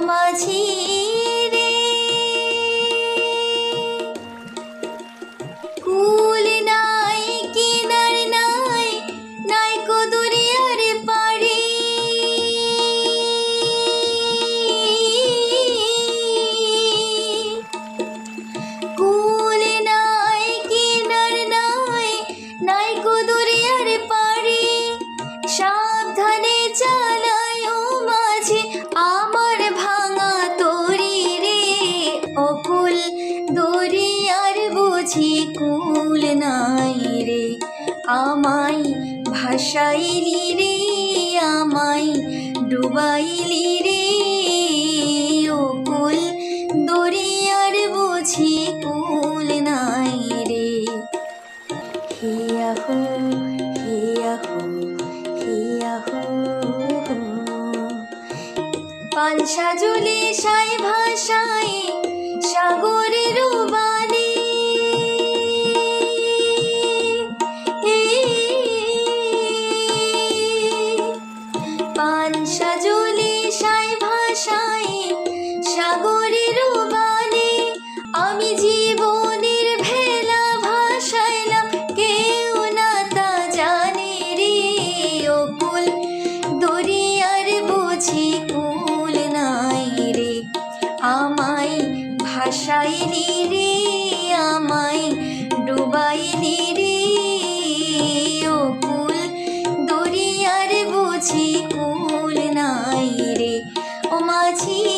মাঝি রে বুঝি কুল নাই রে, আমায় ভাসাইলি রে, আমায় ডুবাইলি রে। অকুল দরিয়ার বুঝি কুল নাই রে। হিয়া হো হিয়া হো হিয়া হো পানসা জুলি সাই ভাষায় জলে সাই ভাষায়, সাগরের বানে আমি জীবনের ভেলা ভাসাইলাম। কেউ না তা জানে রে অকুল, দরিয়ার বুঝি কুল নাই রে। আমায় ভাসাইলি রে, আমায় ডুবাইলি রে অকুল, দরিয়ার বুঝি tea.